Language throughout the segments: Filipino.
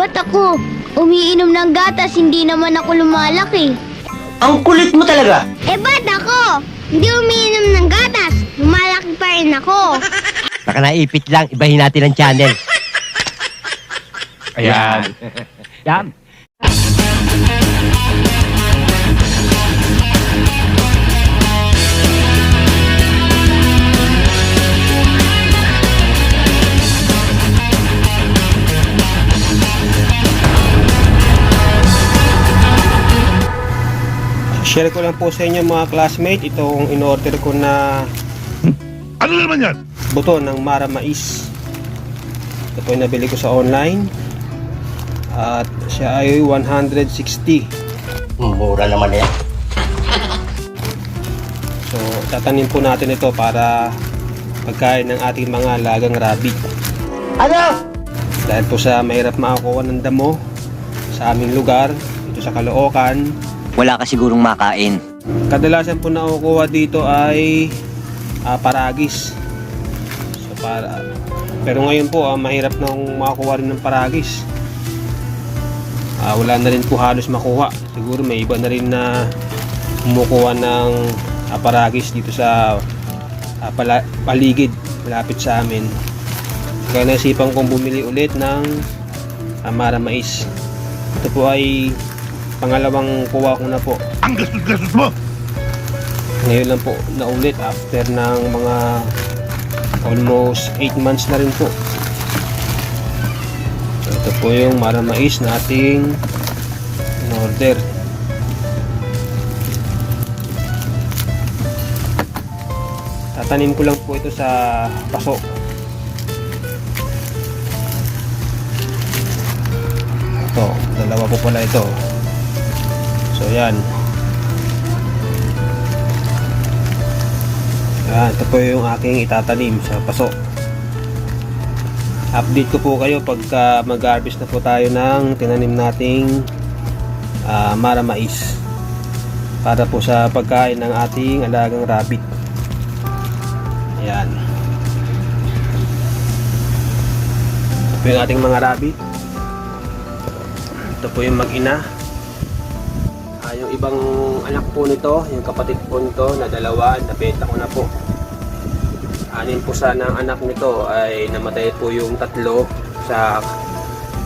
Ba't ako? Umiinom ng gatas, hindi naman ako lumalaki. Ang kulit mo talaga. Eh ba't ako? Hindi umiinom ng gatas, lumalaki pa rin ako. Baka naipit lang, ibahin natin ang channel. Ayan. Yan. Share ko lang po sa inyo mga classmate itong in-order ko na Ano naman yan? buto ng Mara Mais. Ito po yung nabili ko sa online. At siya ay 160. Mura naman yan. So tatanim po natin ito para pagkain ng ating mga lagang rabbit. Ano? Dahil po sa mahirap makakuha ng damo sa aming lugar, ito sa Caloocan, Wala ka sigurong makain. kadalasan po nakukuha dito ay ah, paragis. So para pero ngayon po ah, mahirap na makakuha rin ng paragis. Ah, wala na rin po halos makuha. Siguro may iba na rin na kumukuha ng ah, paragis dito sa ah, pala- paligid malapit sa amin. Kaya naisipan kong bumili ulit ng Amara Mais. Ito po ay pangalawang kuha ko na po. Ang gastos-gastos mo! Ngayon lang po naulit after ng mga almost 8 months na rin po. Ito po yung maramais na ating in-order. Tatanim ko lang po ito sa paso. Ito, dalawa po pala ito. So yan. Yan, ito po yung aking itatanim sa paso. Update ko po kayo pagka mag-harvest na po tayo ng tinanim nating ah, mara mais para po sa pagkain ng ating alagang rabbit. Ayan. Ito po yung ating mga rabbit. Ito po yung mag-ina. Yung ibang anak po nito, yung kapatid po nito na dalawa, nabenta ko na po. Anin po sana ang anak nito ay namatay po yung tatlo sa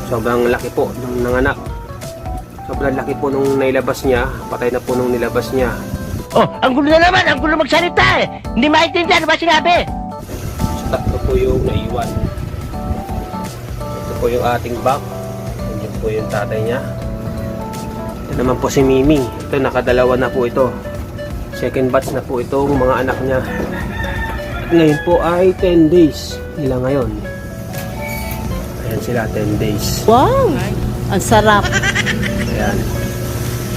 sobrang laki po nung nanganak. Sobrang laki po nung nailabas niya, patay na po nung nilabas niya. Oh, ang gulo na naman, ang gulo magsalita eh. Hindi maintindihan ano ba sinabi? So, tatlo po yung naiwan. Ito po yung ating back. Yan po yung tatay niya. Naman po si Mimi. Ito, nakadalawa na po ito. Second batch na po itong mga anak niya. At ngayon po ay 10 days nila ngayon. Ayan sila, 10 days. Wow! Ang sarap. Ayan.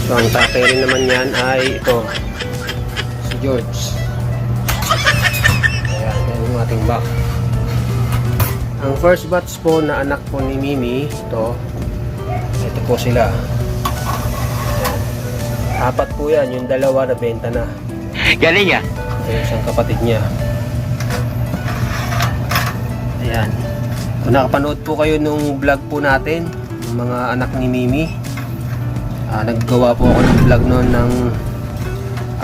So, ang tatay rin naman yan ay ito. Si George. Ayan, yan yung ating back. Ang first batch po na anak po ni Mimi, ito. Ito po sila. Apat po yan, yung dalawa na benta na. Galing ah. Yung isang kapatid niya. Ayan. Kung nakapanood po kayo nung vlog po natin, yung mga anak ni Mimi, ah, naggawa po ako ng vlog noon ng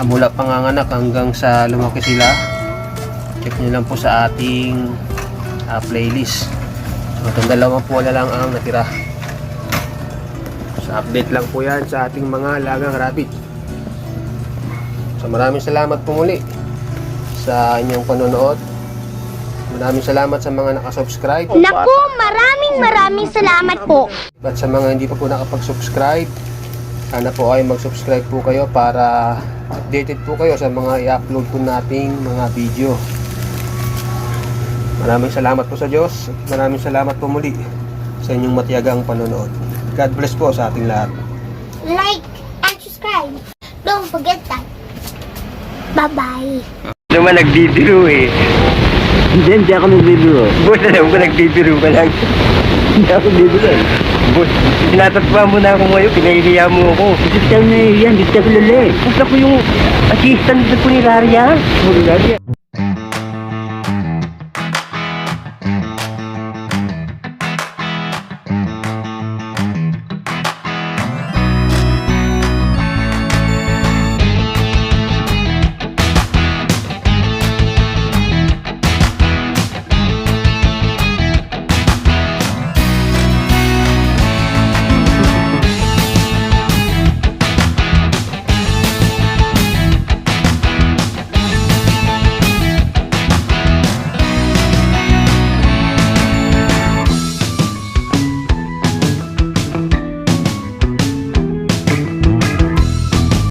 ah, mula panganganak hanggang sa lumaki sila. Check nyo lang po sa ating ah, playlist. So, itong dalawa po na lang ang natira. Sa update lang po yan sa ating mga lagang rabbit. So maraming salamat po muli sa inyong panonood. Maraming salamat sa mga nakasubscribe. Naku, maraming maraming salamat po. At sa mga hindi pa po nakapag-subscribe, sana po ay mag-subscribe po kayo para updated po kayo sa mga i-upload po nating mga video. Maraming salamat po sa Diyos. Maraming salamat po muli sa inyong matiyagang panonood. God bless po sa ating lahat. Like and subscribe. Don't forget that. Bye-bye. Naman nagbibiro eh. Hindi, hindi ako nagbibiro. Boss, alam ko nagbibiro ka lang. hindi ako nagbibiro eh. Boss, tinatatpa mo na ako ngayon, pinahihiya mo ako. Hindi ka na yan, hindi ka kilala eh. Boss, ako yung assistant sa puniraria. Puniraria?